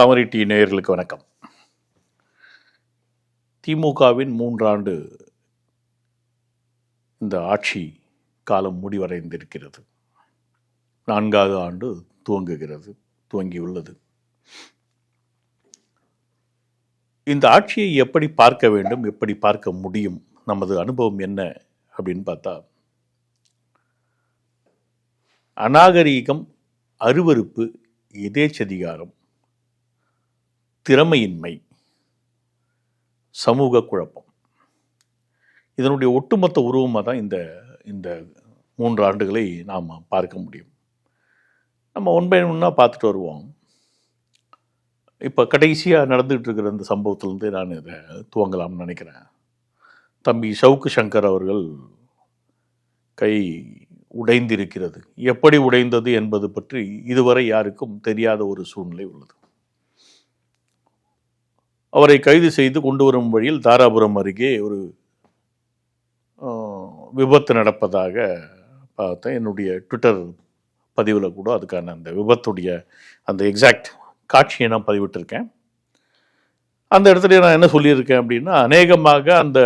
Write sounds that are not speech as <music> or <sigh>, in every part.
தாமரை D நேயர்களுக்கு வணக்கம். திமுகவின் மூன்றாண்டு இந்த ஆட்சி காலம் முடிவடைந்திருக்கிறது. நான்காவது ஆண்டு துவங்குகிறது துவங்கியுள்ளது. இந்த ஆட்சியை எப்படி பார்க்க வேண்டும் எப்படி பார்க்க முடியும் நமது அனுபவம் என்ன அப்படின்னு பார்த்தா அநாகரீகம் அருவருப்பு எதேச்சதிகாரம் திறமையின்மை சமூக குழப்பம். இதனுடைய ஒட்டுமொத்த உருவமாக தான் இந்த இந்த மூன்று ஆண்டுகளை நாம் பார்க்க முடியும். நம்ம ஒன் பை ஒன்றா பார்த்துட்டு வருவோம். இப்போ கடைசியாக நடந்துகிட்டு இருக்கிற இந்த சம்பவத்திலேருந்து நான் இதை துவங்கலாம்னு நினைக்கிறேன். தம்பி சவுக்கு சங்கர் அவர்கள் கை உடைந்திருக்கிறது. எப்படி உடைந்தது என்பது பற்றி இதுவரை யாருக்கும் தெரியாத ஒரு சூழ்நிலை உள்ளது. அவரை கைது செய்து கொண்டு வரும் வழியில் தாராபுரம் அருகே ஒரு விபத்து நடப்பதாக பார்த்தேன். என்னுடைய ட்விட்டர் பதிவில் கூட அதுக்கான அந்த விபத்துடைய அந்த எக்ஸாக்ட் காட்சியை நான் பதிவிட்டிருக்கேன். அந்த இடத்துல நான் என்ன சொல்லியிருக்கேன் அப்படின்னா அநேகமாக அந்த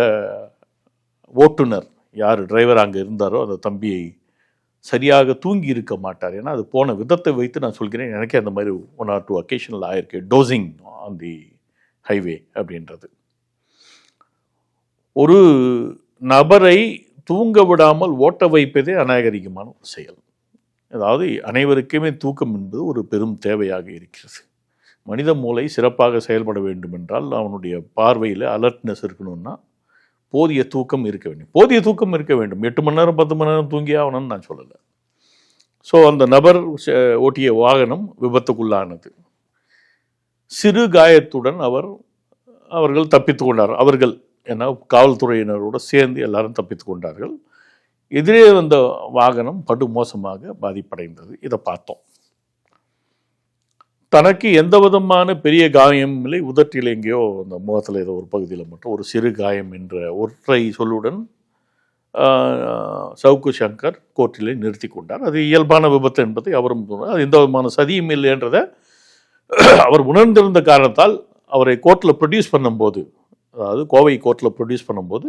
ஓட்டுநர் யார் டிரைவர் அங்கே இருந்தாரோ அந்த தம்பியை சரியாக தூங்கி இருக்க மாட்டார். ஏன்னா அது போன விதத்தை வைத்து நான் சொல்கிறேன். எனக்கே அந்த மாதிரி ஒன் ஆர் டூ அக்கேஷனில் ஆயிருக்கு. டோசிங் ஆன் தி ஹைவே அப்படின்றது. ஒரு நபரை தூங்க விடாமல் ஓட்ட வைப்பதே அநாகரிகமான ஒரு செயல். அதாவது அனைவருக்குமே தூக்கம் என்பது ஒரு பெரும் தேவையாக இருக்கிறது. மனித மூளை சிறப்பாக செயல்பட வேண்டும் என்றால் அவனுடைய பார்வையில் அலர்ட்னஸ் இருக்கணும்னா போதிய தூக்கம் இருக்க வேண்டும். போதிய தூக்கம் இருக்க வேண்டும். எட்டு மணி நேரம் பத்து மணி நேரம் தூங்கி ஆகணும்னு நான் சொல்லலை. ஸோ அந்த நபர் ஓட்டிய வாகனம் விபத்துக்குள்ளானது. சிறு காயத்துடன் அவர் அவர்கள் தப்பித்து கொண்டார். அவர்கள் ஏன்னா காவல்துறையினரோடு சேர்ந்து எல்லாரும் தப்பித்து கொண்டார்கள். எதிரே வந்த வாகனம் படு மோசமாக பாதிப்படைந்தது. இதை பார்த்தோம். தனக்கு எந்த விதமான பெரிய காயம் இல்லை. உதட்டில் எங்கேயோ அந்த முகத்தில் ஏதோ ஒரு பகுதியில் மட்டும் ஒரு சிறு காயம் என்ற ஒற்றை சொல்லுடன் சவுக்கு சங்கர் கோர்ட்டிலே நிறுத்தி கொண்டார். அது இயல்பான விபத்து என்பதை அவரும் அது எந்த விதமான சதியும் இல்லைன்றதை <clears throat> அவர் உணர்ந்திருந்த காரணத்தால் அவரை கோர்ட்டில் ப்ரொடியூஸ் பண்ணும்போது அதாவது கோவை கோர்ட்டில் ப்ரொடியூஸ் பண்ணும்போது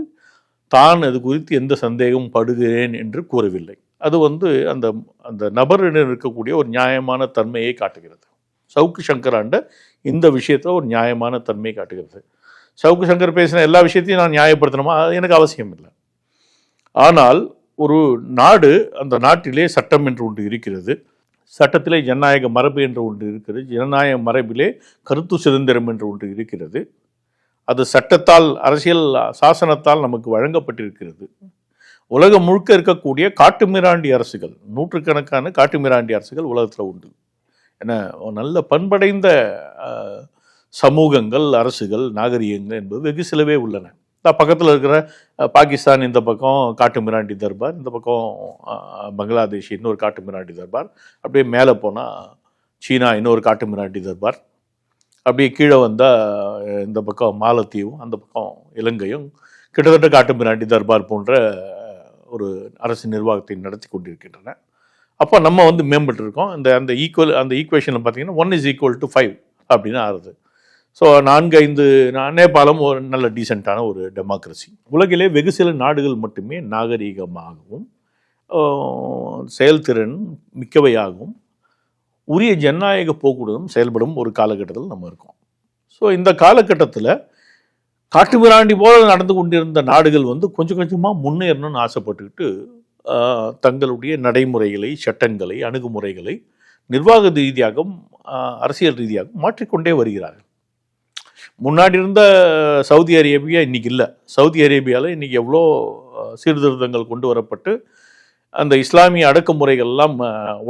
தான் அது குறித்து எந்த சந்தேகமும் படுகிறேன் என்று கூறவில்லை. அது வந்து அந்த அந்த நபரிடம் இருக்கக்கூடிய ஒரு நியாயமான தன்மையை காட்டுகிறது. சவுக்கு சங்கர் ஆண்ட இந்த விஷயத்தில் ஒரு நியாயமான தன்மையை காட்டுகிறது. சவுக்கு சங்கர் பேசின எல்லா விஷயத்தையும் நான் நியாயப்படுத்தணுமா? அது எனக்கு அவசியம் இல்லை. ஆனால் ஒரு நாடு அந்த நாட்டிலே சட்டம் என்று ஒன்று இருக்கிறது. சட்டத்திலே ஜனநாயக மரபு என்று ஒன்று இருக்கிறது. ஜனநாயக மரபிலே கருத்து சுதந்திரம் என்று ஒன்று இருக்கிறது. அது சட்டத்தால் அரசியல் சாசனத்தால் நமக்கு வழங்கப்பட்டிருக்கிறது. உலகம் முழுக்க இருக்கக்கூடிய காட்டுமிராண்டி அரசுகள் நூற்றுக்கணக்கான காட்டுமிராண்டி அரசுகள் உலகத்தில் உண்டு. என நல்ல பண்படைந்த சமூகங்கள் அரசுகள் நாகரிகங்கள் என்பது வெகு சிலவே உள்ளன. பக்கத்தில் இருக்கிற பாகிஸ்தான் இந்த பக்கம் காட்டு மிராண்டி தர்பார் இந்த பக்கம் பங்களாதேஷ் இன்னொரு காட்டு மிராண்டி தர்பார் அப்படியே மேலே போனால் சீனா இன்னொரு காட்டு மிராண்டி தர்பார் அப்படியே கீழே வந்தால் இந்த பக்கம் மாலத்தீவும் அந்த பக்கம் இலங்கையும் கிட்டத்தட்ட காட்டு மிராண்டி தர்பார் போன்ற ஒரு அரசு நிர்வாகத்தை நடத்தி கொண்டிருக்கின்றன. அப்போ நம்ம வந்து மேம்பட்டு இருக்கோம் இந்த அந்த ஈக்குவல் அந்த ஈக்குவேஷனில் பார்த்தீங்கன்னா one is equal to five அப்படின்னு ஆறுது. ஸோ நான்கு ஐந்து நேபாளம் ஒரு நல்ல டீசெண்டான ஒரு டெமோக்ரஸி உலகிலே வெகு சில நாடுகள் மட்டுமே நாகரீகமாகவும் செயல்திறன் மிக்கவையாகவும் உரிய ஜனநாயக போக்குடன் செயல்படும் ஒரு காலகட்டத்தில் நம்ம இருக்கோம். ஸோ இந்த காலகட்டத்தில் காட்டுமிராண்டி போல நடந்து கொண்டிருந்த நாடுகள் வந்து கொஞ்சம் கொஞ்சமாக முன்னேறணும்னு ஆசைப்பட்டுக்கிட்டு தங்களுடைய நடைமுறைகளை சட்டங்களை அணுகுமுறைகளை நிர்வாக ரீதியாகவும் அரசியல் ரீதியாகவும் மாற்றிக்கொண்டே வருகிறார்கள். முன்னாடி இருந்த சவுதி அரேபியா இன்னைக்கு இல்லை. சவுதி அரேபியாவில் இன்னைக்கு எவ்வளோ சீர்திருத்தங்கள் கொண்டு வரப்பட்டு அந்த இஸ்லாமிய அடக்குமுறைகள்லாம்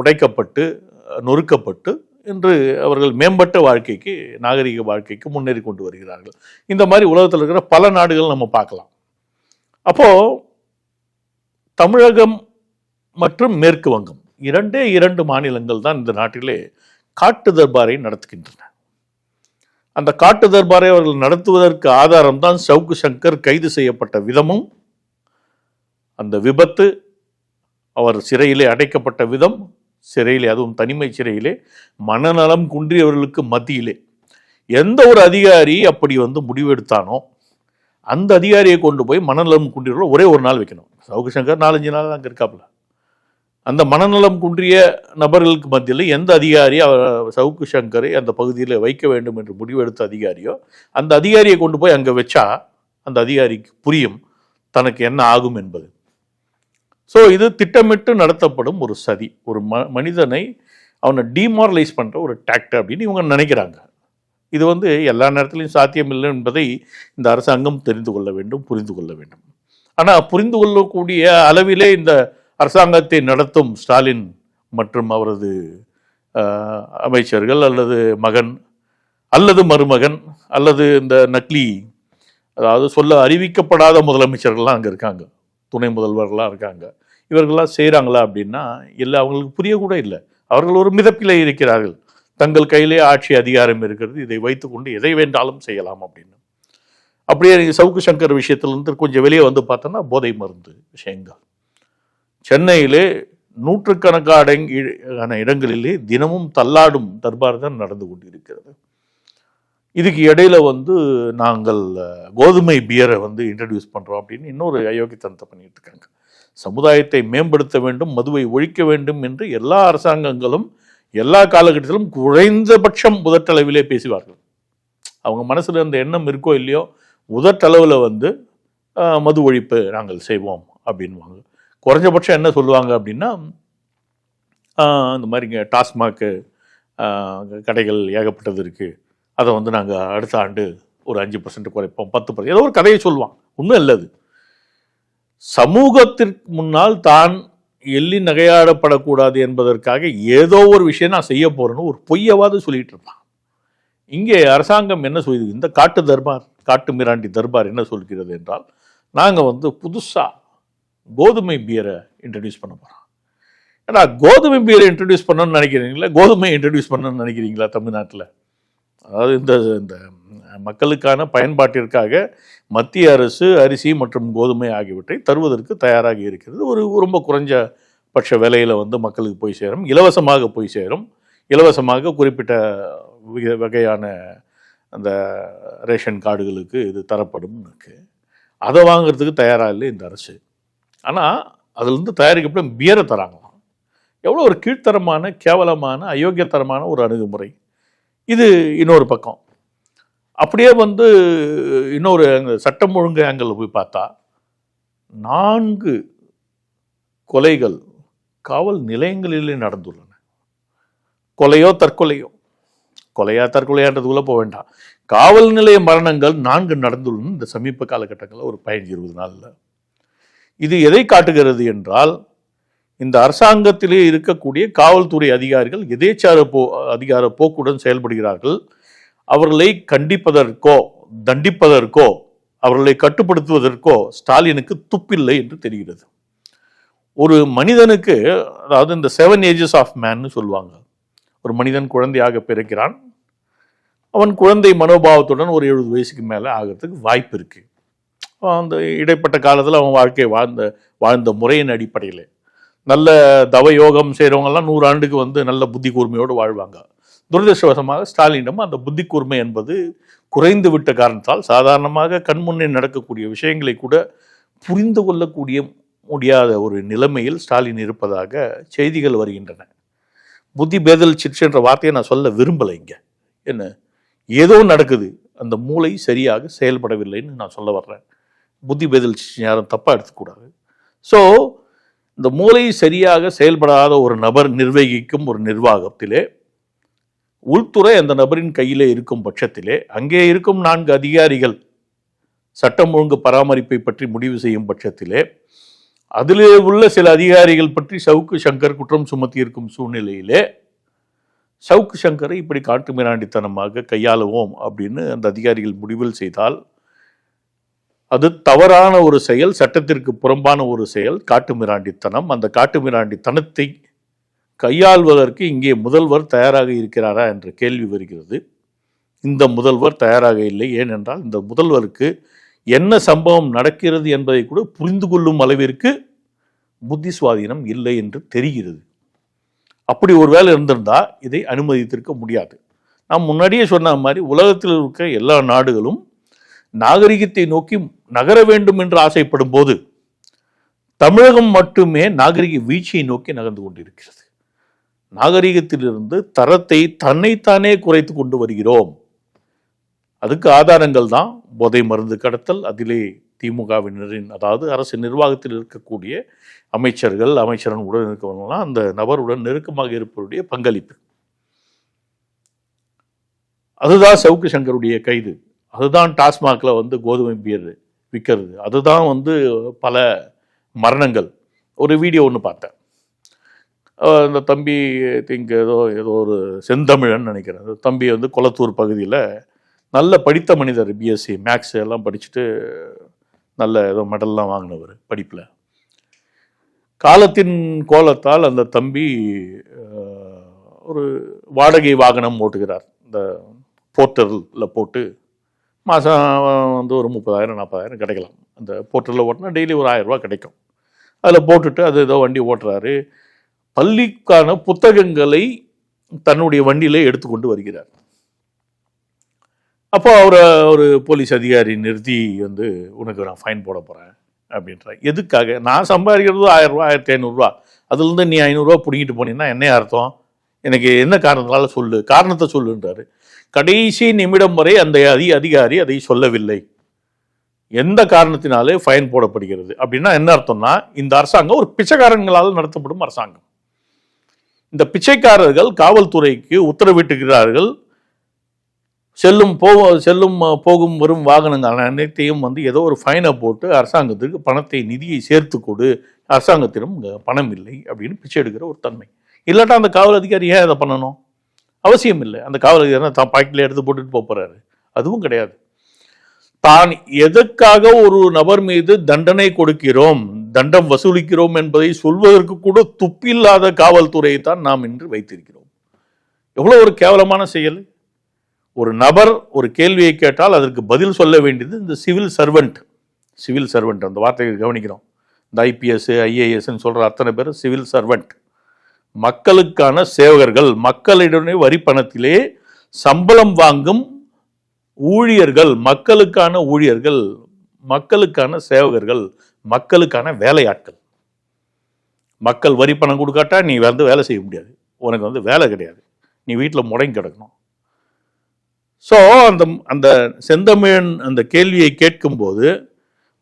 உடைக்கப்பட்டு நொறுக்கப்பட்டு இன்று அவர்கள் மேம்பட்ட வாழ்க்கைக்கு நாகரிக வாழ்க்கைக்கு முன்னேறி கொண்டு வருகிறார்கள். இந்த மாதிரி உலகத்தில் இருக்கிற பல நாடுகள் நம்ம பார்க்கலாம். அப்போது தமிழகம் மற்றும் மேற்கு வங்கம் இரண்டே இரண்டு மாநிலங்கள் தான் இந்த நாட்டிலே காட்டு தர்பாரை நடத்துகின்றன. அந்த காட்டு தர்பாரை அவர்கள் நடத்துவதற்கு ஆதாரம் தான் சவுக்கு சங்கர் கைது செய்யப்பட்ட விதமும் அந்த விபத்து அவர் சிறையிலே அடைக்கப்பட்ட விதம் சிறையிலே அதுவும் தனிமை சிறையிலே மனநலம் குன்றியவர்களுக்கு மத்தியிலே. எந்த ஒரு அதிகாரி அப்படி வந்து முடிவெடுத்தானோ அந்த அதிகாரியை கொண்டு போய் மனநலம் குன்றியவர்கள் ஒரே ஒரு நாள் வைக்கணும். சவுக்கு சங்கர் நாலஞ்சு நாள் அங்கே இருக்காப்புல. அந்த மனநலம் குன்றிய நபர்களுக்கு மத்தியில் எந்த அதிகாரி அவர் சவுக்கு சங்கரை அந்த பகுதியில் வைக்க வேண்டும் என்று முடிவெடுத்த அதிகாரியோ அந்த அதிகாரியை கொண்டு போய் அங்கே வச்சா அந்த அதிகாரிக்கு புரியும் தனக்கு என்ன ஆகும் என்பது. ஸோ இது திட்டமிட்டு நடத்தப்படும் ஒரு சதி. ஒரு ம மனிதனை அவனை டீமாரலைஸ் பண்ணுற ஒரு டாக்ட் அப்படின்னு இவங்க நினைக்கிறாங்க. இது வந்து எல்லா நேரத்திலையும் சாத்தியமில்லை என்பதை இந்த அரசாங்கம் தெரிந்து கொள்ள வேண்டும் புரிந்து கொள்ள வேண்டும். ஆனால் புரிந்து கொள்ளக்கூடிய அளவிலே இந்த அரசாங்கத்தை நடத்தும் ஸ்டாலின் மற்றும் அவரது அமைச்சர்கள் அல்லது மகன் அல்லது மருமகன் அல்லது இந்த நக்லி அதாவது சொல்ல அறிவிக்கப்படாத முதலமைச்சர்கள்லாம் அங்கே இருக்காங்க. துணை முதல்வர்கள்லாம் இருக்காங்க. இவர்கள்லாம் செய்கிறாங்களா அப்படின்னா இல்லை அவங்களுக்கு புரியக்கூட இல்லை. அவர்கள் ஒரு மிதப்பிலே இருக்கிறார்கள். தங்கள் கையிலே ஆட்சி அதிகாரம் இருக்கிறது. இதை வைத்துக்கொண்டு எதை வேண்டாலும் செய்யலாம் அப்படின்னு. அப்படியே சவுக்கு சங்கர் விஷயத்திலிருந்து கொஞ்சம் வெளியே வந்து பார்த்தோன்னா போதை மருந்து விஷயங்கள். சென்னையிலே நூற்றுக்கணக்கான இடங்களிலே தினமும் தள்ளாடும் தர்பார் தான் நடந்து கொண்டிருக்கிறது. இதுக்கு இடையில வந்து நாங்கள் கோதுமை பியரை வந்து இன்ட்ரடியூஸ் பண்ணுறோம் அப்படின்னு இன்னொரு அயோக்கியத்தனத்தை பண்ணிட்டு இருக்காங்க. சமுதாயத்தை மேம்படுத்த வேண்டும் மதுவை ஒழிக்க வேண்டும் என்று எல்லா அரசாங்கங்களும் எல்லா காலகட்டத்திலும் குறைந்தபட்சம் முதற்றளவிலே பேசுவார்கள். அவங்க மனசில் இருந்த எண்ணம் இருக்கோ இல்லையோ முதற்றளவில் வந்து மது ஒழிப்பு நாங்கள் செய்வோம் அப்படின்வாங்க குறைஞ்சபட்சம் என்ன சொல்லுவாங்க அப்படின்னா இந்த மாதிரிங்க டாஸ்மாக்கு கடைகள் ஏகப்பட்டது இருக்குது அதை வந்து நாங்கள் அடுத்த ஆண்டு ஒரு அஞ்சு பர்சன்ட் குறைப்போம் பத்து பர்சன்ட் ஏதோ ஒரு கதையை சொல்லுவான். ஒன்றும் அல்லது சமூகத்திற்கு முன்னால் தான் எள்ளி நகையாடப்படக்கூடாது என்பதற்காக ஏதோ ஒரு விஷயம் நான் செய்ய போகிறேன்னு ஒரு பொய்யவாது சொல்லிகிட்டு இருப்பான். இங்கே அரசாங்கம் என்ன சொல்லுது? இந்த காட்டு தர்பார் காட்டு மிராண்டி தர்பார் என்ன சொல்கிறது என்றால் நாங்கள் வந்து புதுசாக கோதுமை பியரை இன்ட்ரடியூஸ் பண்ண போகிறோம் ஏன்னா கோதுமை பீரை இன்ட்ரடியூஸ் பண்ணணும்னு நினைக்கிறீங்களா? கோதுமை இன்ட்ரடியூஸ் பண்ணணும்னு நினைக்கிறீங்களா தமிழ்நாட்டில்? அதாவது இந்த இந்த மக்களுக்கான பயன்பாட்டிற்காக மத்திய அரசு அரிசி மற்றும் கோதுமை ஆகியவற்றை தருவதற்கு தயாராக இருக்கிறது. ஒரு ரொம்ப குறைஞ்ச பட்ச விலையில் வந்து மக்களுக்கு போய் சேரும். இலவசமாக போய் சேரும். இலவசமாக குறிப்பிட்ட வகையான அந்த ரேஷன் கார்டுகளுக்கு இது தரப்படும் இருக்குது அதை வாங்குறதுக்கு தயாராக இல்லை இந்த அரசு. ஆனால் அதுலேருந்து தயாரிக்கப்படும் பியரை தராங்களாம். எவ்வளோ ஒரு கீழ்த்தரமான கேவலமான அயோக்கியத்தரமான ஒரு அணுகுமுறை. இது இன்னொரு பக்கம். அப்படியே வந்து இன்னொரு சட்டம் ஒழுங்கு ஆங்கிள் போய் பார்த்தா நான்கு கொலைகள் காவல் நிலையங்களிலே நடந்துள்ளன. கொலையோ தற்கொலையோ. கொலையா தற்கொலையான்றதுக்குள்ளே போக வேண்டாம். காவல் நிலைய மரணங்கள் நான்கு நடந்துள்ளன. இந்த சமீப காலகட்டங்களில் ஒரு பதினஞ்சு இருபது நாளில். இது எதை காட்டுகிறது என்றால் இந்த அரசாங்கத்திலே இருக்கக்கூடிய காவல்துறை அதிகாரிகள் எதேச்சார போ அதிகார போக்குடன் செயல்படுகிறார்கள் அவர்களை கண்டிப்பதற்கோ தண்டிப்பதற்கோ அவர்களை கட்டுப்படுத்துவதற்கோ ஸ்டாலினுக்கு துப்பில்லை என்று தெரிகிறது. ஒரு மனிதனுக்கு அதாவது இந்த செவன் ஏஜஸ் ஆஃப் மேன்னு சொல்லுவாங்க. ஒரு மனிதன் குழந்தையாக பிறக்கிறான். அவன் குழந்தை மனோபாவத்துடன் ஒரு எழுபது வயசுக்கு மேலே ஆகிறதுக்கு வாய்ப்பு இருக்குது அந்த இடைப்பட்ட காலத்தில் அவன் வாழ்க்கையை வாழ்ந்த வாழ்ந்த முறையின் அடிப்படையில். நல்ல தவ யோகம் செய்கிறவங்கெல்லாம் நூறு ஆண்டுக்கு வந்து நல்ல புத்தி கூர்மையோடு வாழ்வாங்க. துரதிருஷ்டவசமாக ஸ்டாலினிடம் அந்த புத்தி கூர்மை என்பது குறைந்து விட்ட காரணத்தால் சாதாரணமாக கண்முன்னே நடக்கக்கூடிய விஷயங்களை கூட புரிந்து கொள்ளக்கூடிய முடியாத ஒரு நிலைமையில் ஸ்டாலின் இருப்பதாக செய்திகள் வருகின்றன. புத்தி பேதல் சிற்று என்ற வார்த்தையை நான் சொல்ல விரும்பலை இங்கே. என்ன? ஏதோ நடக்குது. அந்த மூளை சரியாக செயல்படவில்லைன்னு நான் சொல்ல வர்றேன். புத்தி பேதல் யாரும் தப்பாக எடுத்துக்கூடாது. ஸோ இந்த மூளை சரியாக செயல்படாத ஒரு நபர் நிர்வகிக்கும் ஒரு நிர்வாகத்திலே உள்துறை அந்த நபரின் கையிலே இருக்கும் பட்சத்திலே அங்கே இருக்கும் நான்கு அதிகாரிகள் சட்டம் ஒழுங்கு பராமரிப்பை பற்றி முடிவு செய்யும் பட்சத்திலே அதிலே உள்ள சில அதிகாரிகள் பற்றி சவுக்கு சங்கர் குற்றம் சுமத்தி இருக்கும் சூழ்நிலையிலே சவுக்கு சங்கரை இப்படி காட்டு மிராண்டித்தனமாக கையாளுவோம் அப்படின்னு அந்த அதிகாரிகள் முடிவில் செய்தால் அது தவறான ஒரு செயல் சட்டத்திற்கு புறம்பான ஒரு செயல் காட்டு மிராண்டித்தனம். அந்த காட்டு மிராண்டித்தனத்தை கையாள்வதற்கு இங்கே முதல்வர் தயாராக இருக்கிறாரா என்ற கேள்வி வருகிறது. இந்த முதல்வர் தயாராக இல்லை. ஏனென்றால் இந்த முதல்வருக்கு என்ன சம்பவம் நடக்கிறது என்பதை கூட புரிந்து கொள்ளும் அளவிற்கு புத்தி சுவாதீனம் இல்லை என்று தெரிகிறது. அப்படி ஒரு வேலை இருந்திருந்தால் இதை அனுமதித்திருக்க முடியாது. நான் முன்னாடியே சொன்ன மாதிரி உலகத்தில் இருக்க எல்லா நாடுகளும் நாகரிகத்தை நோக்கி நகர வேண்டும் என்று ஆசைப்படும் போது தமிழகம் மட்டுமே நாகரிக வீழ்ச்சியை நோக்கி நகர்ந்து கொண்டிருக்கிறது. நாகரிகத்திலிருந்து தரத்தை தன்னைத்தானே குறைத்து கொண்டு வருகிறோம். அதுக்கு ஆதாரங்கள் தான் போதை மருந்து கடத்தல் அதிலே திமுகவினரின் அதாவது அரசு நிர்வாகத்தில் இருக்கக்கூடிய அமைச்சர்கள் அமைச்சரன் உடன் இருக்கவங்களாம் அந்த நபருடன் நெருக்கமாக இருப்பவருடைய பங்களிப்பு. அதுதான் சவுக்கு சங்கருடைய கைது. அதுதான் டாஸ்மாகில் வந்து கோதுமை பியர் விற்கிறது அதுதான் வந்து பல மரணங்கள். ஒரு வீடியோ ஒன்று பார்த்தேன். இந்த தம்பி திங்க் ஏதோ ஏதோ ஒரு செந்தமிழன் நினைக்கிறேன். அந்த தம்பி வந்து கொளத்தூர் பகுதியில் நல்ல படித்த மனிதர் பிஎஸ்சி மேக்ஸ் எல்லாம் படிச்சுட்டு நல்ல ஏதோ மெடல்லாம் வாங்கினவர் படிப்பில். காலத்தின் கோலத்தால் அந்த தம்பி ஒரு வாடகை வாகனம் ஓட்டுகிறார். இந்த போர்ட்டலில் போட்டு மாதம் வந்து ஒரு முப்பதாயிரம் நாற்பதாயிரம் கிடைக்கலாம். அந்த போர்ட்டலில் ஓட்டினா டெய்லி ஒரு ஆயிரரூபா கிடைக்கும். அதில் போட்டுட்டு அது ஏதோ வண்டி ஓட்டுறாரு. பள்ளிக்கான புத்தகங்களை தன்னுடைய வண்டியிலே எடுத்துக்கொண்டு வருகிறார். அப்போ அவரை ஒரு போலீஸ் அதிகாரி நிறுத்தி வந்து உனக்கு நான் ஃபைன் போட போகிறேன் அப்படின்ற எதுக்காக? நான் சம்பாதிக்கிறது ஆயிரம் ஆயிரத்தி ஐநூறுரூவா அதுலேருந்து நீ ஐநூறுரூவா பிடிங்கிட்டு போனீங்கன்னா என்ன அர்த்தம்? எனக்கு என்ன காரணத்தினால சொல்லு? காரணத்தை சொல்லுன்றாரு. கடைசி நிமிடம் வரை அந்த அதி அதிகாரி அதை சொல்லவில்லை. எந்த காரணத்தினாலே ஃபைன் போடப்படுகிறது? அப்படின்னா என்ன அர்த்தம்னா இந்த அரசாங்கம் ஒரு பிச்சைக்காரங்களால் நடத்தப்படும் அரசாங்கம். இந்த பிச்சைக்காரர்கள் காவல்துறைக்கு உத்தரவிட்டுகிறார்கள் செல்லும் போ செல்லும் போகும் வரும் வாகனங்கள் அனைத்தையும் வந்து ஏதோ ஒரு ஃபைனை போட்டு அரசாங்கத்துக்கு பணத்தை நிதியை சேர்த்து கொடு. அரசாங்கத்திடம் பணம் இல்லை அப்படின்னு பிச்சை எடுக்கிற ஒரு தன்மை. இல்லாட்டா அந்த காவல் அதிகாரி ஏன் அதை பண்ணணும்? அவசியம் இல்லை அந்த காவலர் தான் பாக்கெட்டில் எடுத்து போட்டுட்டு போகிறாரு போறாரு. அதுவும் கிடையாது. தான் எதற்காக ஒரு நபர் மீது தண்டனை கொடுக்கிறோம் தண்டம் வசூலிக்கிறோம் என்பதை சொல்வதற்கு கூட துப்பில்லாத காவல்துறையை தான் நாம் இன்று வைத்திருக்கிறோம். எவ்வளோ ஒரு கேவலமான செயல். ஒரு நபர் ஒரு கேள்வியை கேட்டால் அதற்கு பதில் சொல்ல வேண்டியது இந்த சிவில் சர்வெண்ட். சிவில் சர்வெண்ட் அந்த வார்த்தையை கவனிக்கிறோம். இந்த ஐபிஎஸ் ஐஏஎஸ்ன்னு சொல்கிற அத்தனை பேர் சிவில் சர்வெண்ட். மக்களுக்கான சேவகர்கள் மக்களிடனே வரி பணத்திலே சம்பளம் வாங்கும் ஊழியர்கள் மக்களுக்கான ஊழியர்கள் மக்களுக்கான சேவகர்கள் மக்களுக்கான வேலையாட்கள். மக்கள் வரி பணம் கொடுக்காட்டா நீ வந்து வேலை செய்ய முடியாது. உனக்கு வந்து வேலை கிடையாது. நீ வீட்டில் முடங்கி கிடக்கணும். ஸோ அந்த அந்த செந்தமிழன் அந்த கேள்வியை கேட்கும்போது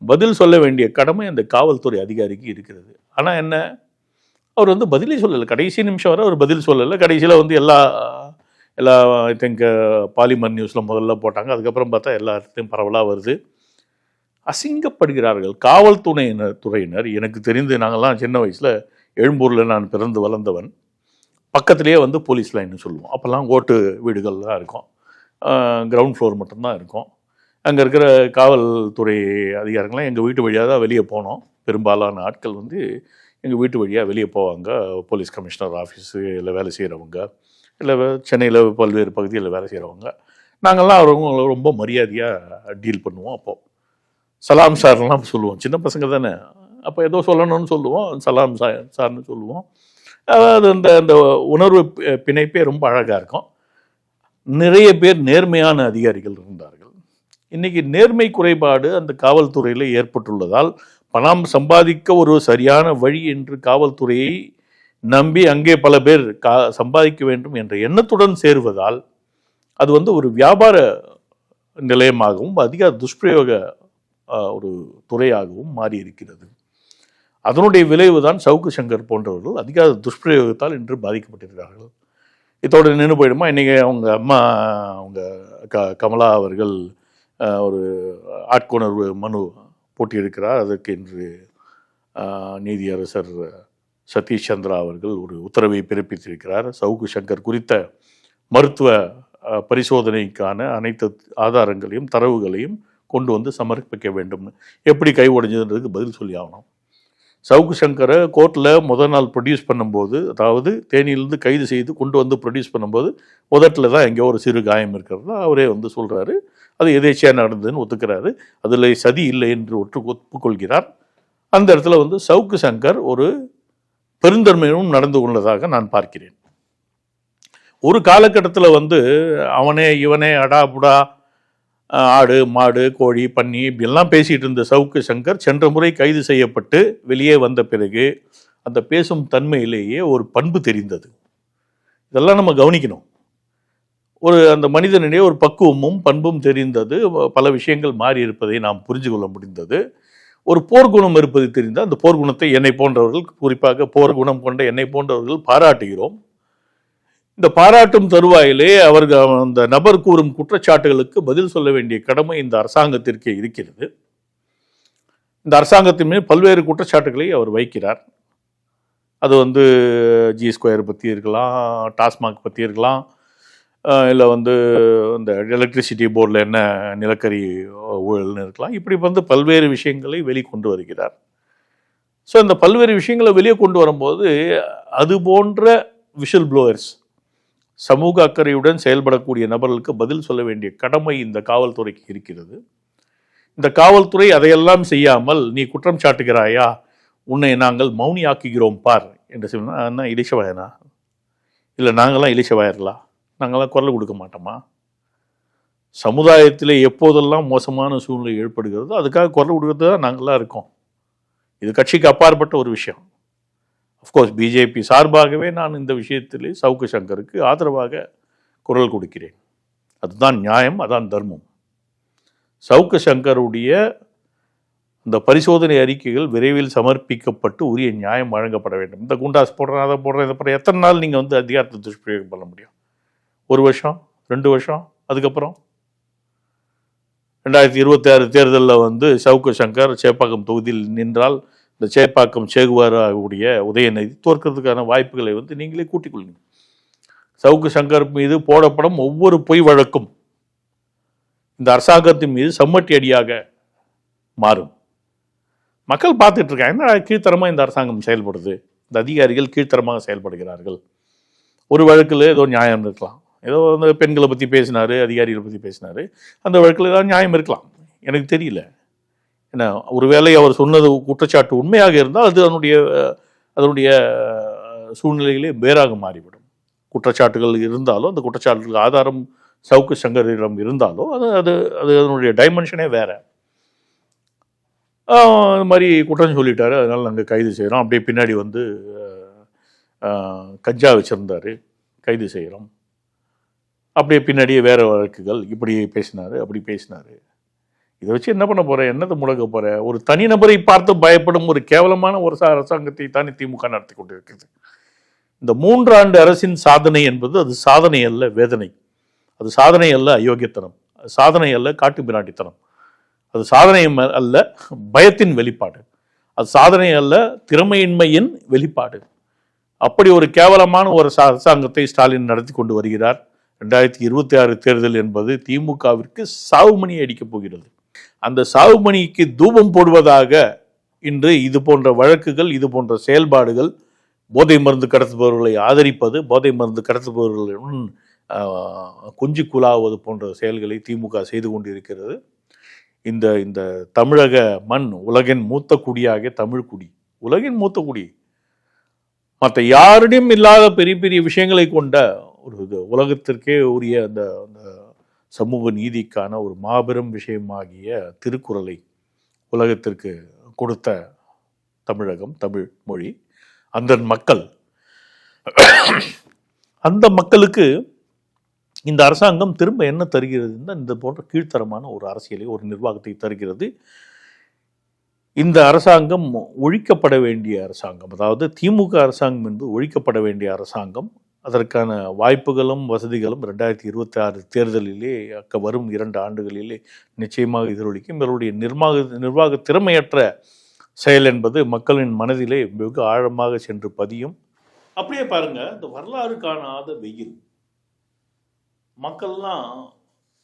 பதில் சொல்ல வேண்டிய கடமை அந்த காவல்துறை அதிகாரிக்கு இருக்கிறது. ஆனால் என்ன? அவர் வந்து பதிலே சொல்லலை. கடைசி நிமிஷம் வரை அவர் பதில் சொல்லலை. கடைசியில் வந்து எல்லா எல்லா ஐ திங்க் பாலிமர் நியூஸில் முதல்ல போட்டாங்க. அதுக்கப்புறம் பார்த்தா எல்லா இடத்தையும் பரவலாக வருது. அசிங்கப்படுகிறார்கள். காவல்துறையினர் துறையினர். எனக்கு தெரிந்து நாங்கள்லாம் சின்ன வயசில் எழும்பூரில் நான் பிறந்து வளர்ந்தவன். பக்கத்திலேயே வந்து போலீஸ் லைன்னு சொல்லுவோம். அப்போல்லாம் ஓட்டு வீடுகள் தான் இருக்கும் கிரவுண்ட் ஃப்ளோர் மட்டும்தான் இருக்கும். அங்கே இருக்கிற காவல்துறை அதிகாரிகள்லாம் எங்கள் வீட்டு வழியாக தான் வெளியே போனோம். பெரும்பாலான ஆட்கள் வந்து எங்கள் வீட்டு வழியாக வெளியே போவாங்க. போலீஸ் கமிஷனர் ஆஃபீஸு இல்லை வேலை செய்கிறவங்க இல்லை சென்னையில் பல்வேறு பகுதியில் வேலை செய்கிறவங்க நாங்கள்லாம் அவங்களை ரொம்ப மரியாதையாக டீல் பண்ணுவோம் அப்போது சலாம் சார்லாம் சொல்லுவோம். சின்ன பசங்க தானே. அப்போ ஏதோ சொல்லணும்னு சொல்லுவோம். சலாம் சா சார்னு சொல்லுவோம். அதாவது அந்த அந்த உணர்வு பிணைப்பே ரொம்ப அழகாக இருக்கும். நிறைய பேர் நேர்மையான அதிகாரிகள் இருந்தார்கள். இன்றைக்கி நேர்மை குறைபாடு அந்த காவல்துறையில் ஏற்பட்டுள்ளதால் பணம் சம்பாதிக்க ஒரு சரியான வழி என்று காவல்துறையை நம்பி அங்கே பல பேர் கா சம்பாதிக்க வேண்டும் என்ற எண்ணத்துடன் சேருவதால் அது வந்து ஒரு வியாபார நிலையமாகவும் அதிக துஷ்பிரயோக ஒரு துறையாகவும் மாறி இருக்கிறது அதனுடைய விளைவு தான் சவுக்கு சங்கர் போன்றவர்கள் அதிக துஷ்பிரயோகத்தால் இன்று பாதிக்கப்பட்டிருக்கிறார்கள். இதோடு நின்று போயிடுமா? இன்றைக்கி அவங்க அம்மா அவங்க க கமலா அவர்கள் ஒரு ஆட்கொணர்வு மனு போட்டியிருக்கிறார் அதற்கு இன்று நீதியரசர் சதீஷ் சந்திரா அவர்கள் ஒரு உத்தரவை பிறப்பித்திருக்கிறார். சவுக்கு சங்கர் குறித்த மருத்துவ பரிசோதனைக்கான அனைத்து ஆதாரங்களையும் தரவுகளையும் கொண்டு வந்து சமர்ப்பிக்க வேண்டும். எப்படி கை உடைஞ்சதுன்றதுக்கு பதில் சொல்லி ஆகணும். சவுக்கு சங்கரை கோர்ட்டில் முதல் நாள் ப்ரொடியூஸ் பண்ணும்போது அதாவது தேனியிலிருந்து கைது செய்து கொண்டு வந்து ப்ரொடியூஸ் பண்ணும்போது முதட்டில் தான் எங்கேயோ ஒரு சிறு காயம் இருக்கிறதா அவரே வந்து சொல்கிறாரு அது எதேச்சியாக நடந்ததுன்னு ஒத்துக்கிறாரு. அதில் சதி இல்லை என்று ஒற்று ஒப்புக்கொள்கிறார். அந்த இடத்துல வந்து சவுக்கு சங்கர் ஒரு பெருந்தன்மையும் நடந்து கொண்டதாக நான் பார்க்கிறேன். ஒரு காலகட்டத்தில் வந்து அவனே இவனே அடா புடா ஆடு மாடு கோழி பன்னி இப்படிலாம் பேசிகிட்டு இருந்த சவுக்கு சங்கர் சென்ற முறை கைது செய்யப்பட்டு வெளியே வந்த பிறகு அந்த பேசும் தன்மையிலேயே ஒரு பண்பு தெரிந்தது. இதெல்லாம் நம்ம கவனிக்கணும். ஒரு அந்த மனிதனிடையே ஒரு பக்குவமும் பண்பும் தெரிந்தது. பல விஷயங்கள் மாறி இருப்பதை நாம் புரிஞ்சு கொள்ள முடிந்தது. ஒரு போர்க்குணம் இருப்பது தெரிந்த அந்த போர்க்குணத்தை என்னை போன்றவர்கள் குறிப்பாக போர்க்குணம் கொண்ட என்னை போன்றவர்கள் பாராட்டுகிறோம். இந்த பாராட்டும் தருவாயிலே அவர்கள் அந்த நபர் கூறும் குற்றச்சாட்டுகளுக்கு பதில் சொல்ல வேண்டிய கடமை இந்த அரசாங்கத்திற்கே இருக்கிறது. இந்த அரசாங்கத்தின் மீது பல்வேறு குற்றச்சாட்டுகளை அவர் வைக்கிறார். அது வந்து ஜி ஸ்கொயர் பற்றி இருக்கலாம் டாஸ்மாக் பற்றி இருக்கலாம் இல்லை வந்து இந்த எலக்ட்ரிசிட்டி போர்டில் என்ன நிலக்கரி ஊழல்னு இருக்கலாம். இப்படி வந்து பல்வேறு விஷயங்களை வெளிக்கொண்டு வருகிறார். ஸோ இந்த பல்வேறு விஷயங்களை வெளியே கொண்டு வரும்போது அது போன்ற விஷல் ப்ளோயர்ஸ் சமூக அக்கறையுடன் செயல்படக்கூடிய நபர்களுக்கு பதில் சொல்ல வேண்டிய கடமை இந்த காவல்துறைக்கு இருக்கிறது. இந்த காவல்துறை அதையெல்லாம் செய்யாமல் நீ குற்றம் சாட்டுகிறாயா? உன்னை நாங்கள் மௌனி ஆக்குகிறோம் பார். என்று சொன்னால் என்ன இலிச்சவாயனா இல்லை நாங்களாம் இலிசவாயர்களா நாங்கள்லாம் குரல் கொடுக்க மாட்டோமா? சமுதாயத்தில் எப்போதெல்லாம் மோசமான சூழ்நிலை ஏற்படுகிறதோ அதுக்காக குரல் கொடுக்கறது தான் நாங்களாம் இருக்கோம். இது கட்சிக்கு அப்பாற்பட்ட ஒரு விஷயம். அஃப்கோர்ஸ் பிஜேபி சார்பாகவே நான் இந்த விஷயத்திலே சவுக்கு சங்கருக்கு ஆதரவாக குரல் கொடுக்கிறேன். அதுதான் நியாயம் அதான் தர்மம். சவுக்கு சங்கருடைய இந்த பரிசோதனை அறிக்கைகள் விரைவில் சமர்ப்பிக்கப்பட்டு உரிய நியாயம் வழங்கப்பட வேண்டும். இந்த குண்டாஸ் போடுறேன் அதை போடுறேன் இதை போடுறேன். எத்தனை நாள் நீங்கள் வந்து அதிகாரத்தை துஷ்பிரயோகம் பண்ண முடியும்? ஒரு வருஷம் ரெண்டு வருஷம் அதுக்கப்புறம் ரெண்டாயிரத்தி இருபத்தி ஆறு தேர்தலில் வந்து சவுக்கு சங்கர் சேப்பாக்கம் தொகுதியில் நின்றால் இந்த சேப்பாக்கம் சேகுவாராவுடைய உதயநிதி தோற்கிறதுக்கான வாய்ப்புகளை வந்து நீங்களே கூட்டிக் கொள்ளுங்க. சவுக்கு சங்கர் மீது போடப்படும் ஒவ்வொரு பொய் வழக்கும் இந்த அரசாங்கத்தின் மீது சம்மட்டி அடியாக மாறும். மக்கள் பார்த்துட்டு இருக்காங்க என்ன கீழ்த்தரமாக இந்த அரசாங்கம் செயல்படுது? இந்த அதிகாரிகள் கீழ்த்தரமாக செயல்படுகிறார்கள். ஒரு வழக்கில் ஏதோ நியாயம் இருக்கலாம். ஏதோ வந்து பெண்களை பற்றி பேசினாரு அதிகாரிகளை பற்றி பேசினாரு. அந்த வழக்கில் ஏதாவது நியாயம் இருக்கலாம். எனக்கு தெரியல. ஏன்னா ஒருவேளை அவர் சொன்னது குற்றச்சாட்டு உண்மையாக இருந்தால் அது அதனுடைய அதனுடைய சூழ்நிலைகளே வேறாக மாறிவிடும். குற்றச்சாட்டுகள் இருந்தாலும் அந்த குற்றச்சாட்டுகள் ஆதாரம் சவுக்கு சங்கரிடம் இருந்தாலும் அது அது அது அதனுடைய டைமென்ஷனே வேறு. அது இது மாதிரி குற்றம் சொல்லிட்டாரு. அதனால் நாங்கள் கைது செய்கிறோம் அப்படியே பின்னாடி வந்து கஞ்சா வச்சுருந்தாரு. கைது செய்கிறோம் அப்படியே பின்னாடியே வேறு வழக்குகள். இப்படி பேசினாரு அப்படி பேசினாரு. இதை வச்சு என்ன பண்ண போகிற என்னத்தை முடக்க போகிற ஒரு தனிநபரை பார்த்து பயப்படும் ஒரு கேவலமான ஒரு அரசாங்கத்தை தானே திமுக நடத்தி கொண்டிருக்கிறது. இந்த மூன்றாண்டு அரசின் சாதனை என்பது அது சாதனை அல்ல வேதனை. அது சாதனை அல்ல அயோக்கியத்தனம். சாதனை அல்ல காட்டு பிராட்டித்தனம் அது சாதனை ம- அல்ல பயத்தின் வெளிப்பாடு. அது சாதனை அல்ல திறமையின்மையின் வெளிப்பாடு. அப்படி ஒரு கேவலமான ஒரு அரசாங்கத்தை ஸ்டாலின் நடத்தி கொண்டு வருகிறார். ரெண்டாயிரத்தி இருபத்தி ஆறு தேர்தல் என்பது திமுகவிற்கு சாவுமணி அடிக்கப் போகிறது. அந்த சாவுமணிக்கு தூபம் போடுவதாக இன்று இது போன்ற வழக்குகள் இது போன்ற செயல்பாடுகள் போதை மருந்து கடத்துபவர்களை ஆதரிப்பது போதை மருந்து கடத்துபவர்களுடன் குஞ்சு குலாவது போன்ற செயல்களை திமுக செய்து கொண்டிருக்கிறது. இந்த இந்த தமிழக மண் உலகின் மூத்த குடியாக தமிழ் குடி உலகின் மூத்த குடி. மற்ற யாரிடம் இல்லாத பெரிய பெரிய விஷயங்களை கொண்ட ஒரு இது உலகத்திற்கே உரிய அந்த அந்த சமூக நீதிக்கான ஒரு மாபெரும் விஷயமாகிய திருக்குறளை உலகத்திற்கு கொடுத்த தமிழகம் தமிழ் மொழி அந்த மக்கள். அந்த மக்களுக்கு இந்த அரசாங்கம் திரும்ப என்ன தருகிறதுன்னா இந்த போன்ற கீழ்த்தரமான ஒரு அரசியலை ஒரு நிர்வாகத்தை தருகிறது. இந்த அரசாங்கம் ஒழிக்கப்பட வேண்டிய அரசாங்கம் அதாவது திமுக அரசாங்கம் என்பது ஒழிக்கப்பட வேண்டிய அரசாங்கம் அதற்கான வாய்ப்புகளும் வசதிகளும் ரெண்டாயிரத்தி இருபத்தி ஆறு தேர்தலிலே அக்க வரும் இரண்டு ஆண்டுகளிலே நிச்சயமாக எதிரொலிக்கும். இவருடைய நிர்வாக நிர்வாக திறமையற்ற செயல் என்பது மக்களின் மனதிலே வெகு ஆழமாக சென்று பதியும். அப்படியே பாருங்க இந்த வரலாறு காணாத வெயில். மக்கள்லாம்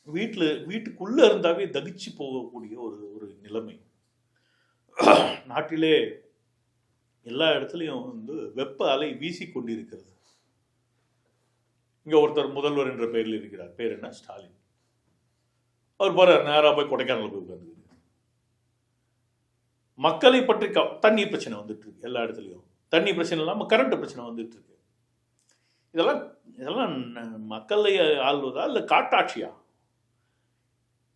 வீட்டில் வீட்டுக்குள்ளே இருந்தாவே தகிச்சு போகக்கூடிய ஒரு ஒரு நிலைமை. நாட்டிலே எல்லா இடத்துலையும் வந்து வெப்ப அலை வீசி கொண்டிருக்கிறது. இங்கே ஒருத்தர் முதல்வர் என்ற பெயரில் இருக்கிறார். பேர் என்ன? ஸ்டாலின். அவர் பாரு நேராக போய் கொடைக்கானல் போய் உட்கார்ந்து மக்களை பற்றி க- தண்ணி பிரச்சனை வந்துட்டு இருக்கு எல்லா இடத்துலையும். தண்ணி பிரச்சனை இல்லாமல் கரண்ட் பிரச்சனை வந்துட்டு இருக்கு. இதெல்லாம் இதெல்லாம் மக்களை ஆள்வதா இல்லை காட்டாட்சியா?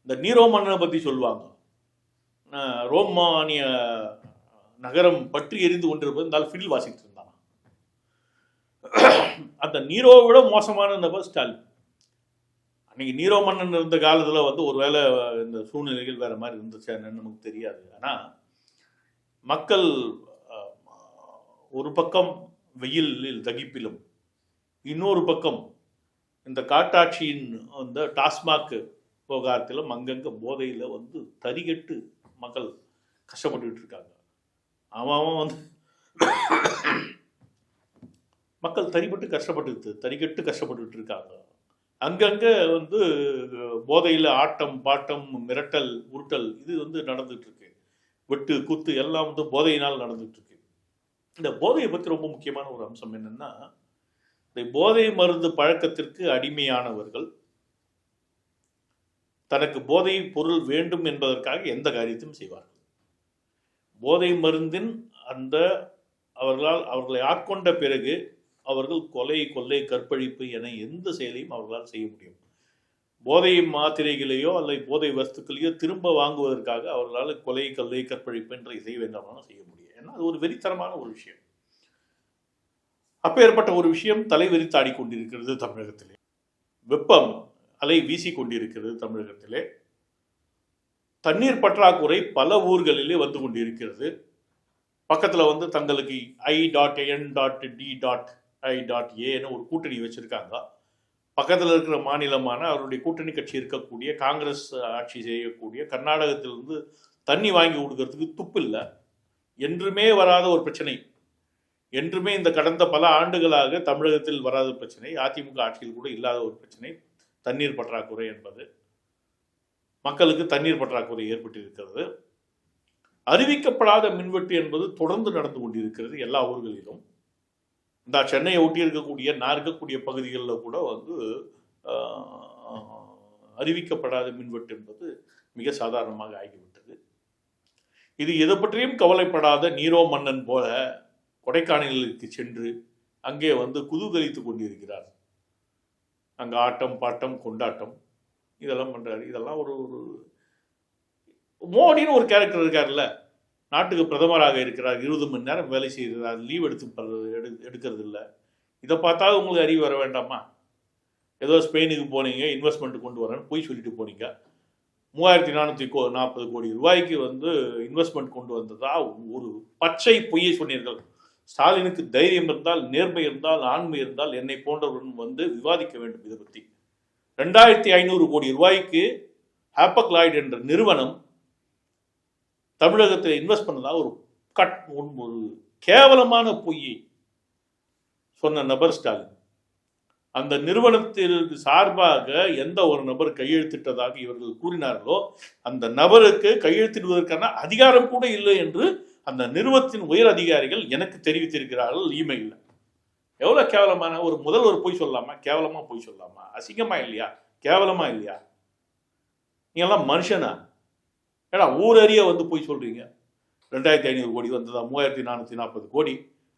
இந்த நீரோ மன்னனை பற்றி சொல்லுவாங்க ரோமானிய நகரம் பற்றி எரிந்து கொண்டிருப்பது இந்த ஃபில் வாசிட்டு அந்த நீரோவை விட மோசமான நபர் ஸ்டாலின். அன்னைக்கு நீரோ மன்னன் இருந்த காலத்தில் வந்து ஒருவேளை இந்த சூழ்நிலைகள் வேற மாதிரி இருந்துச்சு என்னன்னு நமக்கு தெரியாது. ஆனால் மக்கள் ஒரு பக்கம் வெயிலில் தகிப்பிலும் இன்னொரு பக்கம் இந்த காட்டாட்சியின் அந்த டாஸ்மாக் விவகாரத்திலும் அங்கங்கே போதையில் வந்து தறிகெட்டு மக்கள் கஷ்டப்பட்டுக்கிட்டு இருக்காங்க. அவன் அவன் வந்து மக்கள் தறிப்பட்டு கஷ்டப்பட்டு தறிக்கட்டு கஷ்டப்பட்டுட்டு இருக்காங்க. அங்கங்கே வந்து போதையில் ஆட்டம் பாட்டம் மிரட்டல் உருட்டல் இது வந்து நடந்துட்டு இருக்கு. வெட்டு குத்து எல்லாம் வந்து போதையினால் நடந்துட்டு இருக்கு. இந்த போதையை பற்றி ரொம்ப முக்கியமான ஒரு அம்சம் என்னன்னா இந்த போதை மருந்து பழக்கத்திற்கு அடிமையானவர்கள் தனக்கு போதை பொருள் வேண்டும் என்பதற்காக எந்த காரியத்தையும் செய்வார்கள். போதை மருந்தின் அந்த அவர்களால் அவர்களை ஆட்கொண்ட பிறகு அவர்கள் கொலை கொள்ளை கற்பழிப்பு என எந்த செயலையும் அவர்களால் செய்ய முடியும். போதை மாத்திரைகளையோ அல்லது போதை வஸ்துக்களையோ திரும்ப வாங்குவதற்காக அவர்களால் கொலை கொள்ளை கற்பழிப்பு என்ற இசை வேண்டாமாலும் செய்ய முடியும். ஏன்னா அது ஒரு வெறித்தனமான ஒரு விஷயம். அப்பேற்பட்ட ஒரு விஷயம் தலைவெறித்தாடி கொண்டிருக்கிறது தமிழகத்திலே. வெப்பம் அலை வீசி கொண்டிருக்கிறது தமிழகத்திலே. தண்ணீர் பற்றாக்குறை பல ஊர்களிலே வந்து கொண்டிருக்கிறது. பக்கத்தில் வந்து தங்களுக்கு I dot N dot D dot I dot ஏன்னு ஒரு கூட்டணி வச்சிருக்காங்க. பக்கத்தில் இருக்கிற மாநிலமான அவருடைய கூட்டணி கட்சி இருக்கக்கூடிய காங்கிரஸ் ஆட்சி செய்யக்கூடிய கர்நாடகத்திலிருந்து தண்ணி வாங்கி கொடுக்கறதுக்கு துப்பு இல்லை. என்றுமே வராத ஒரு பிரச்சனை. என்றுமே இந்த கடந்த பல ஆண்டுகளாக தமிழகத்தில் வராத பிரச்சனை. அதிமுக ஆட்சியில் கூட இல்லாத ஒரு பிரச்சனை. தண்ணீர் பற்றாக்குறை என்பது. மக்களுக்கு தண்ணீர் பற்றாக்குறை ஏற்பட்டிருக்கிறது. அறிவிக்கப்படாத மின்வெட்டு என்பது தொடர்ந்து நடந்து கொண்டிருக்கிறது எல்லா ஊர்களிலும். இந்த சென்னையை ஒட்டி இருக்கக்கூடிய நான் இருக்கக்கூடிய பகுதிகளில் கூட வந்து அறிவிக்கப்படாத மின்வெட்டு என்பது மிக சாதாரணமாக ஆகிவிட்டது. இது எது பற்றியும் கவலைப்படாத நீரோ மன்னன் போல கொடைக்கானலுக்கு சென்று அங்கே வந்து குதூகலித்து கொண்டிருக்கிறார். அங்கே ஆட்டம் பாட்டம் கொண்டாட்டம் இதெல்லாம் பண்ணுறாரு இதெல்லாம் ஒரு ஒரு மோடின்னு ஒரு கேரக்டர் இருக்கார்ல நாட்டுக்கு பிரதமராக இருக்கிறார் இருபது மணி நேரம் வேலை செய்கிறார் லீவ் எடுத்து எடு எடுக்கிறது இல்லை இதை பார்த்தா உங்களுக்கு அறிவு வர வேண்டாமா? ஏதோ ஸ்பெயினுக்கு போனீங்க இன்வெஸ்ட்மெண்ட் கொண்டு வரேன்னு போய் சொல்லிட்டு போனீங்க. மூவாயிரத்தி நானூற்றி கோ நாற்பது கோடி ரூபாய்க்கு வந்து இன்வெஸ்ட்மெண்ட் கொண்டு வந்ததா? ஒரு பச்சை பொய்யை சொன்னீர்கள். ஸ்டாலினுக்கு தைரியம் இருந்தால் நேர்மை இருந்தால் ஆண்மை இருந்தால் என்னை போன்றவருடன் வந்து விவாதிக்க வேண்டும் இதை பற்றி ரெண்டாயிரத்தி ஐநூறு கோடி ரூபாய்க்கு ஹாப்பக்லாய்டு என்ற நிறுவனம் தமிழகத்தில் இன்வெஸ்ட் பண்ணதாக ஒரு கட் ஒரு கேவலமான பொய்யை சொன்ன நபர் ஸ்டாலின். அந்த நிறுவனத்திற்கு சார்பாக எந்த ஒரு நபர் கையெழுத்திட்டதாக இவர்கள் கூறினார்களோ அந்த நபருக்கு கையெழுத்திடுவதற்கான அதிகாரம் கூட இல்லை என்று அந்த நிறுவனத்தின் உயர் அதிகாரிகள் எனக்கு தெரிவித்திருக்கிறார்கள் இமெயிலில். எவ்வளோ கேவலமான ஒரு முதல்வர் போய் சொல்லாமா? கேவலமாக போய் சொல்லாமா? அசிங்கமா இல்லையா? கேவலமா இல்லையா? நீங்கெல்லாம் மனுஷனா? ஏன்னா ஊரறிய வந்து போய் சொல்றீங்க. ரெண்டாயிரத்தி ஐநூறு கோடி வந்ததா? மூவாயிரத்தி நானூற்றி நாற்பது கோடி.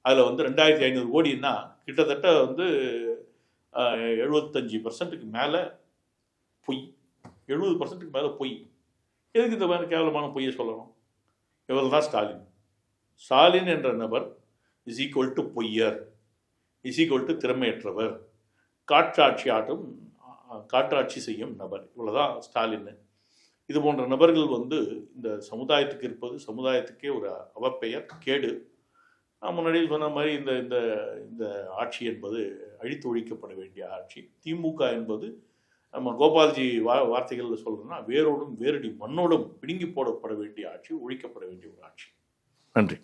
அதில் வந்து ரெண்டாயிரத்தி ஐநூறு கோடின்னா கிட்டத்தட்ட வந்து எழுபத்தஞ்சி பர்சன்ட்டுக்கு மேலே பொய். எழுபது பர்சன்ட்டுக்கு மேலே பொய். எதுக்கு இந்த மாதிரி கேவலமான பொய்யை சொல்லணும்? இவர் தான் ஸ்டாலின். ஸ்டாலின் என்ற நபர் இஸ் ஈக்குவல் டு பொய்யர். இஸ் ஈக்குவல் டு திறமையற்றவர். காற்றாட்சி ஆட்டும் காற்றாட்சி செய்யும் நபர். இவ்வளோதான் ஸ்டாலின். இது போன்ற நபர்கள் வந்து இந்த சமுதாயத்துக்கு இருப்பது சமுதாயத்துக்கே ஒரு அவப்பெயர் கேடு. நான் முன்னாடி சொன்ன மாதிரி இந்த இந்த இந்த ஆட்சி என்பது அழித்து ஒழிக்கப்பட வேண்டிய ஆட்சி. திமுக என்பது நம்ம கோபால்ஜி வா வார்த்தைகளில் சொல்லணும்னா வேரோடும் வேரடி மண்ணோடும் பிடுங்கி போடப்பட வேண்டிய ஆட்சி ஒழிக்கப்பட வேண்டிய ஒரு ஆட்சி. நன்றி.